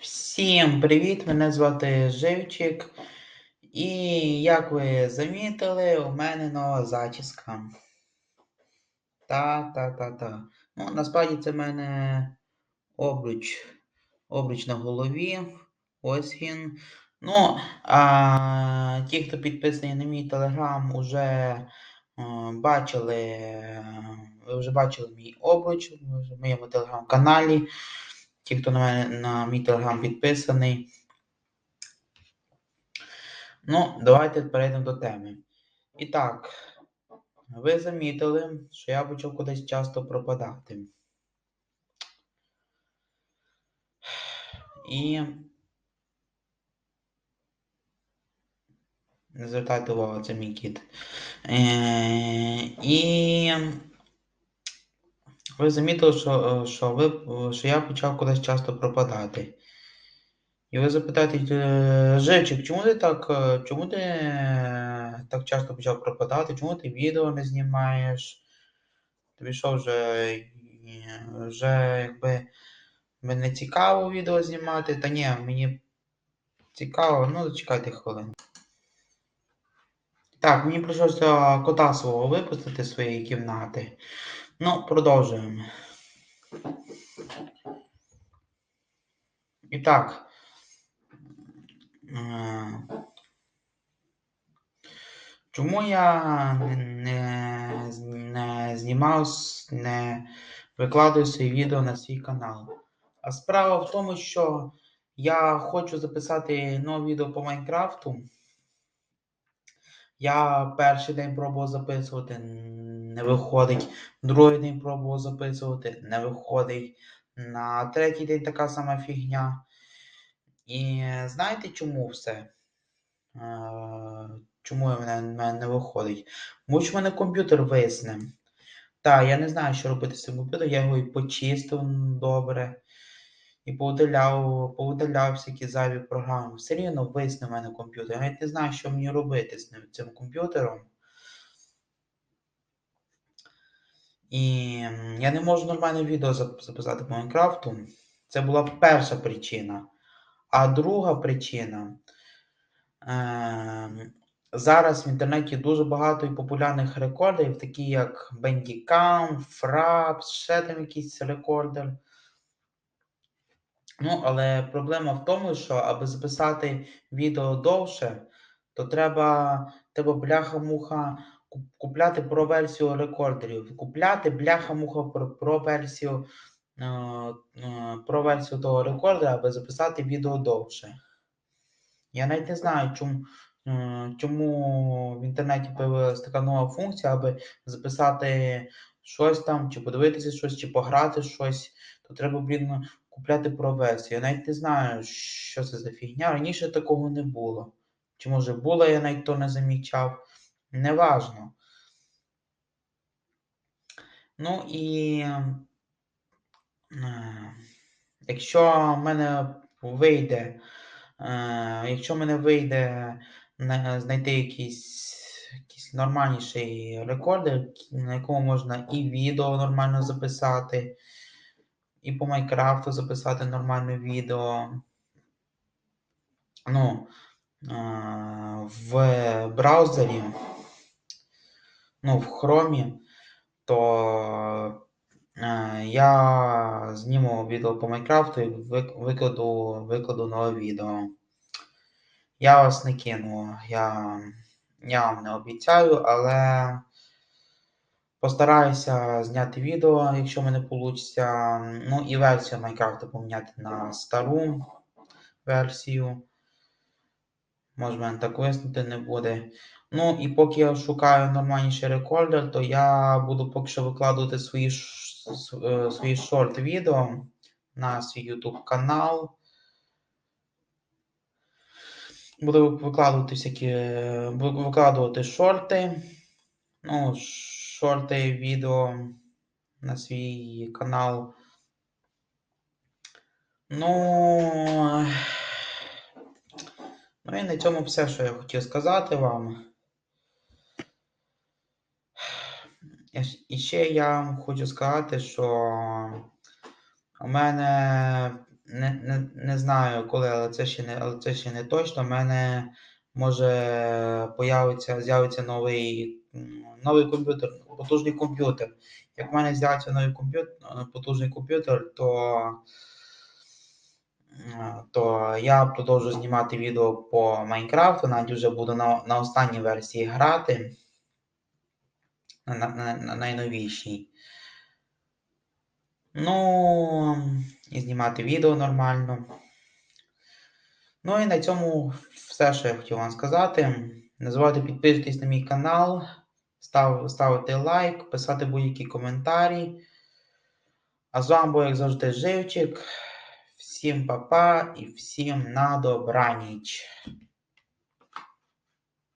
Всім привіт! Мене звати Живчик. І як ви замітили, у мене нова зачіска. Та-та-та-та. Ну, насправді це в мене обруч. Обруч на голові. Ось він. Ну, а ті, хто підписаний на мій телеграм, уже е, бачили, е, ви вже бачили мій обруч в моєму телеграм-каналі. Ті, хто на мене на мій телеграм підписаний. Ну, давайте перейдемо до теми. І так, ви замітили, що я почав кудись часто пропадати. І не звертайте увагу, це мій кіт. Е, і ви замітили, що, що, ви, що я почав кудись часто пропадати. І ви запитаєте, «Е, Живчик, чому ти так, е, чому ти е, так часто почав пропадати? Чому ти відео не знімаєш? Тобі що вже, е, вже якби мене цікаво відео знімати? Та ні, мені цікаво, ну зачекайте хвилину. Так, мені прийшлося кота свого випустити з своєї кімнати. Ну, продовжуємо. І так. Е, Чому я не, не знімав, не викладаю свої відео на свій канал? А справа в тому, що я хочу записати нове відео по Майнкрафту. Я перший день пробував записувати, не виходить. Другий день пробував записувати, не виходить. На третій день така сама фігня. І знаєте чому все? Е, Чому в мене, мене не виходить? Що в мене комп'ютер висне. Так, я не знаю, що робити з цим комп'ютером. Я його і почистив добре. І повидаляв, повидаляв всякі зайві програми. Все рівно висне в мене комп'ютер. Я навіть не знаю, що мені робити з ним, цим комп'ютером. І я не можу нормальне відео записати по Майнкрафту. Це була перша причина. А друга причина. Ем, зараз в інтернеті дуже багато і популярних рекордерів, такі як Bandicam, Fraps, ще там якийсь рекордер. Ну, але проблема в тому, що аби записати відео довше, то треба, треба бляха-муха купляти про версію рекордерів. Купляти бляха-муха про, версію е, е, про версію того рекордера, аби записати відео довше. Я навіть не знаю, чому, е, чому в інтернеті появилася така нова функція, аби записати щось там, чи подивитися щось, чи пограти щось, то треба, блін, купляти проверсію. Я навіть не знаю, що це за фігня. Раніше такого не було. Чи може було, я навіть то не замічав. Неважно. Ну і е, якщо в мене вийде, е, якщо в мене вийде знайти якийсь, якийсь нормальніший рекордер, на якому можна і відео нормально записати, і по Майнкрафту записати нормальне відео. Ну, в браузері, ну, в Chrome, то я зніму відео по Майнкрафту і викладу, викладу нове відео. Я вас не кину, я, я вам не обіцяю, але постараюся зняти відео, якщо в мене вийде. Ну і версію Майнкрафту поміняти на стару версію. Може, мене так виснути не буде. Ну, і поки я шукаю нормальніший рекордер, то я буду поки що викладувати свої, е, свої шорт-відео на свій YouTube канал. Буду викладувати всякі, е, викладувати шорти. Ну, шорти відео на свій канал. Ну. Ну і на цьому все, що я хотів сказати вам. І ще я хочу сказати, що у мене не, не, не знаю коли, але це ще не, але це ще не точно. У мене може з'явиться новий, новий комп'ютер, потужний комп'ютер. Як в мене з'явиться новий комп'ютер, потужний комп'ютер, то, то я продовжу знімати відео по Майнкрафту, навіть вже буду на, на останній версії грати. На, на, на, на найновішій. Ну, і знімати відео нормально. Ну і на цьому все, що я хотів вам сказати. Не забувайте підписуватись на мій канал, став, ставити лайк, писати будь-які коментарі. А з вами був, як завжди, Живчик. Всім па-па і всім на добраніч.